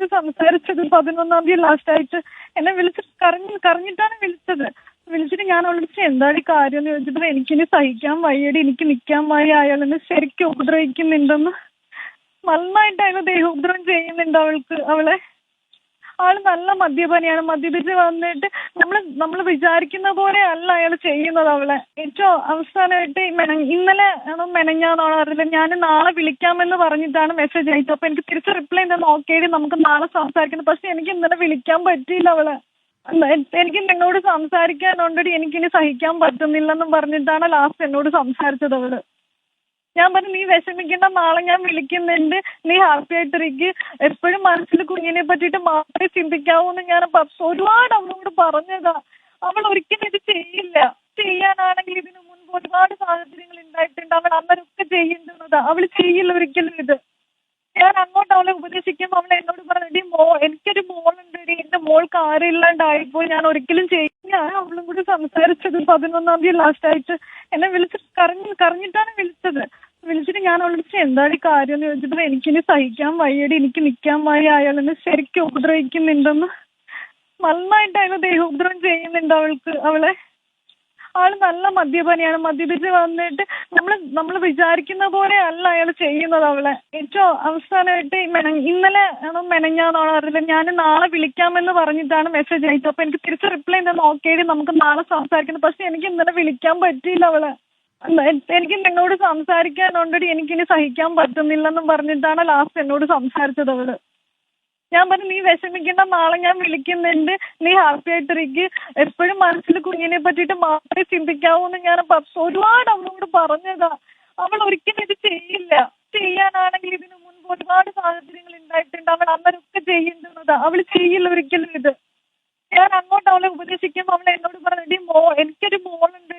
കൂടി സംസാരിച്ചത് പതിനൊന്നാം തീയതി ലാസ്റ്റ് ആയിട്ട് എന്നെ വിളിച്ചിട്ട് കറങ്ങി കരഞ്ഞിട്ടാണ് വിളിച്ചത്. വിളിച്ചിട്ട് ഞാൻ അവളോട് എന്താണ് ഈ കാര്യം? എന്ന് ചോദിച്ചപ്പോൾ എനിക്കിനി സഹിക്കാൻ വയ്യടി എനിക്ക് നിൽക്കാൻ വയ്യ അയാൾ എന്നെ ശരിക്കും ഉപദ്രവിക്കുന്നുണ്ടെന്ന്. നന്നായിട്ട് അയാൾ ദേഹോപദ്രവം ചെയ്യുന്നുണ്ട് അവൾക്ക് അവളെ. ആൾ നല്ല മദ്യപനിയാണ്. മദ്യപിച്ച് വന്നിട്ട് നമ്മൾ നമ്മൾ വിചാരിക്കുന്ന പോലെ അല്ല അയാൾ ചെയ്യുന്നത് അവളെ. ഏറ്റവും അവസാനമായിട്ട് ഇന്നലെ ആണോ മെനഞ്ഞാന്നാണോ അറിയില്ല. ഞാൻ നാളെ വിളിക്കാമെന്ന് പറഞ്ഞിട്ടാണ് മെസ്സേജ് അയച്ചത്. അപ്പൊ എനിക്ക് തിരിച്ച് റിപ്ലൈ ഉണ്ടെന്ന് ഓക്കെ നമുക്ക് നാളെ സംസാരിക്കണം പക്ഷെ എനിക്ക് ഇന്നലെ വിളിക്കാൻ പറ്റിയില്ല അവളെ. എനിക്ക് നിന്നോട് സംസാരിക്കാനുണ്ടടി. എനിക്കിനി സഹിക്കാൻ പറ്റുന്നില്ലെന്നും പറഞ്ഞിട്ടാണ് ലാസ്റ്റ് എന്നോട് സംസാരിച്ചത് അവൾ. ഞാൻ പറഞ്ഞു നീ വിഷമിക്കേണ്ട നാളെ ഞാൻ വിളിക്കുന്നുണ്ട്. നീ ഹാപ്പി ആയിട്ടിരിക്ക്. എപ്പോഴും മനസ്സിൽ കുഞ്ഞിനെ പറ്റിയിട്ട് മാത്രമേ ചിന്തിക്കാവൂ എന്ന് ഞാൻ ഒരുപാട് അവളോട് പറഞ്ഞതാ. അവൾ ഒരിക്കലും ഇത് ചെയ്യില്ല. ചെയ്യാനാണെങ്കിൽ ഇതിനു മുൻപ് ഒരുപാട് സാഹചര്യങ്ങൾ ഉണ്ടായിട്ടുണ്ട്. അവൾ അമ്മരൊക്കെ ചെയ്യുന്നതാ അവൾ ചെയ്യില്ല ഒരിക്കലും ഇത്. ഞാൻ അങ്ങോട്ട് അവളെ ഉപദേശിക്കുമ്പോൾ അവൾ എന്നോട് പറഞ്ഞു മോ എനിക്കൊരു മോളുണ്ട് എന്റെ മോൾക്ക് ആരില്ലാണ്ടായിപ്പോ ഞാൻ ഒരിക്കലും ചെയ്യും ഞാൻ അവളും കൂടി സംസാരിച്ചത് പതിനൊന്നാം തീയതി ലാസ്റ്റ് ആയിട്ട്. എന്നെ വിളിച്ചിട്ട് കറങ്ങി കറങ്ങിട്ടാണ് വിളിച്ചത്. വിളിച്ചിട്ട് ഞാൻ അവളോട് എന്താണ് കാര്യം? എന്ന് ചോദിച്ചപ്പോൾ എനിക്കിനി സഹിക്കാൻ വയ്യടി എനിക്ക് നിൽക്കാൻ വയ്യ അയാൾ എന്നെ ശരിക്കും ഉപദ്രവിക്കുന്നുണ്ടെന്ന്. നന്നായിട്ട് അയാൾ ദേഹോപദ്രവം ചെയ്യുന്നുണ്ട് അവൾക്ക് അവളെ. ആൾ നല്ല മദ്യപനിയാണ്. മദ്യപിച്ച് വന്നിട്ട് നമ്മൾ നമ്മൾ വിചാരിക്കുന്ന പോലെ അല്ല അയാൾ ചെയ്യുന്നത് അവളെ. ഏറ്റവും അവസാനമായിട്ട് ഇന്നലെ ആണോ മെനഞ്ഞാന്നാണോ അറിയില്ല. ഞാൻ നാളെ വിളിക്കാമെന്ന് പറഞ്ഞിട്ടാണ് മെസ്സേജ് അയച്ചത്. അപ്പൊ എനിക്ക് തിരിച്ച് റിപ്ലൈ എന്താ നോക്കിയത് നമുക്ക് നാളെ സംസാരിക്കണം പക്ഷെ എനിക്ക് ഇന്നലെ വിളിക്കാൻ പറ്റിയില്ല അവളെ. എനിക്ക് നിന്നോട് സംസാരിക്കാനുണ്ടടി. എനിക്കിനി സഹിക്കാൻ പറ്റുന്നില്ലെന്നും പറഞ്ഞിട്ടാണ് ലാസ്റ്റ് എന്നോട് സംസാരിച്ചത് അവൾ. ഞാൻ പറഞ്ഞു നീ വിഷമിക്കേണ്ട നാളെ ഞാൻ വിളിക്കുന്നുണ്ട്. നീ ഹാപ്പി ആയിട്ടിരിക്ക്. എപ്പോഴും മനസ്സിൽ കുഞ്ഞിനെ പറ്റിയിട്ട് മാത്രമേ ചിന്തിക്കാവൂ എന്ന് ഞാൻ ഒരുപാട് അവളോട് പറഞ്ഞതാ. അവൾ ഒരിക്കലും ഇത് ചെയ്യില്ല. ചെയ്യാനാണെങ്കിൽ ഇതിനു മുൻപ് ഒരുപാട് സാഹചര്യങ്ങൾ ഉണ്ടായിട്ടുണ്ട്. അവൾ അന്നരൊക്കെ ചെയ്യേണ്ടത് അവൾ ചെയ്യില്ല ഒരിക്കലും ഇത്. ഞാൻ അങ്ങോട്ട് അവളെ ഉപദേശിക്കുമ്പോൾ അവൾ എന്നോട് പറഞ്ഞു മോ എനിക്കൊരു മോളുണ്ട്